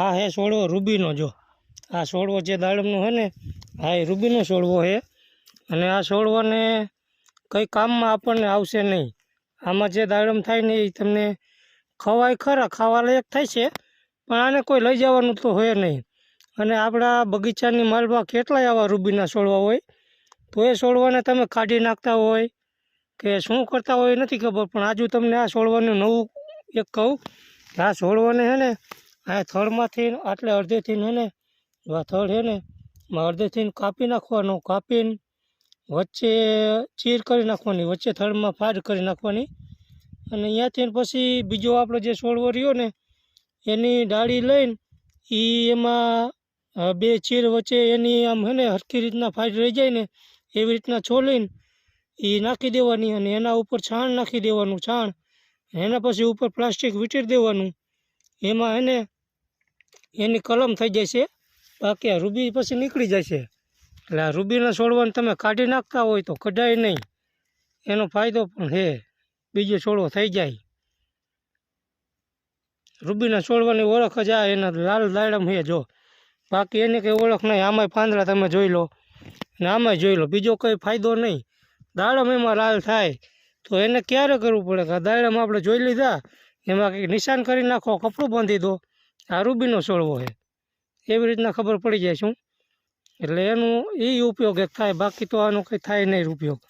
આ હે છોડવો રૂબીનો જો. આ છોડવો જે દાડમનો છે ને, આ એ રૂબીનો છોડવો છે અને આ છોડવાને કંઈ કામમાં આપણને આવશે નહીં. આમાં જે દાડમ થાય ને એ તમને ખવાય ખરા ખાવા લાયક થાય છે, પણ આને કોઈ લઈ જવાનું તો હોય નહીં. અને આપણા બગીચાની માલમાં કેટલાય આવા રૂબીના છોડવા હોય? તો એ છોડવાને તમે કાઢી નાખતા હોય કે શું કરતા હોય નથી ખબર, પણ આજુ તમને આ છોડવાનું નવું એક કહું આ છોડવાને છે ને આ થડમાંથી આટલે અડધેથી છે ને આ થડ છે ને અડધેથી કાપી નાખવાનો, કાપીને વચ્ચે ચીર કરી નાખવાની, વચ્ચે થડમાં ફાડ કરી નાખવાની. અને અહીંયાથી પછી બીજો આપણો જે છોડવો રહ્યો ને, એની ડાળી લઈને એ એમાં બે ચીર વચ્ચે એની આમ હે ને, હરખી રીતના ફાડ રહી જાય ને, એવી રીતના છોલીને એ નાખી દેવાની અને એના ઉપર છાણ નાખી દેવાનું, છાણ. એના પછી ઉપર પ્લાસ્ટિક વીંટી દેવાનું. એમાં એને એની કલમ થઈ જશે, બાકી આ રૂબી પછી નીકળી જશે. એટલે આ રૂબીના છોડવાને તમે કાઢી નાખતા હોય તો કઢાય નહીં. એનો ફાયદો પણ છે બીજો છોડવો થઈ જાય. રૂબીના છોડવાની ઓળખ જ આ, એના લાલ દાડમ છે જો. બાકી એની કંઈ ઓળખ નહીં, આમાંય પાંદડા તમે જોઈ લો. ને આમાંય જોઈ લો, બીજો કંઈ ફાયદો નહીં. દાડમ એમાં લાલ થાય, તો એને ક્યારે કરવું પડે? કે દાડમ આપણે જોઈ લીધા, એમાં કંઈક નિશાન કરી નાખો, કપડું બાંધી દો. આ રૂબીનો છોડવો છે. એવી રીતના ખબર પડી જાય શું એટલે એનું એ ઉપયોગ એક થાય, બાકી તો આનો કંઈ થાય નહીં ઉપયોગ.